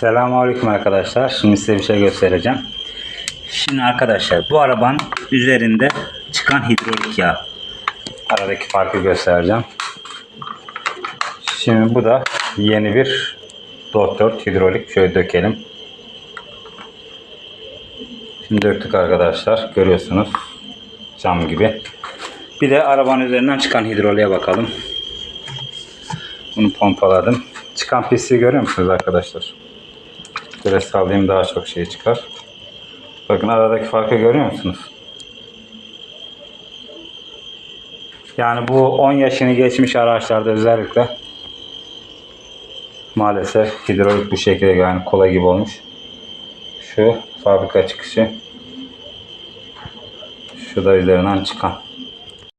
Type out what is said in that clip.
Selamünaleyküm arkadaşlar. Şimdi size bir şey göstereceğim. Şimdi arkadaşlar bu arabanın üzerinde çıkan hidrolik yağ. Aradaki farkı göstereceğim. Şimdi bu da yeni bir Dot 4 hidrolik. Şöyle dökelim. Şimdi döktük arkadaşlar. Görüyorsunuz. Cam gibi. Bir de arabanın üzerinden çıkan hidroliğe bakalım. Bunu pompaladım. Çıkan pisliği görüyor musunuz arkadaşlar? Böyle sallayayım daha çok şey çıkar. Bakın aradaki farkı görüyor musunuz? Yani bu 10 yaşını geçmiş araçlarda özellikle maalesef hidrolik bu şekilde yani kola gibi olmuş. Şu fabrika çıkışı. Şu da üzerinden çıkan.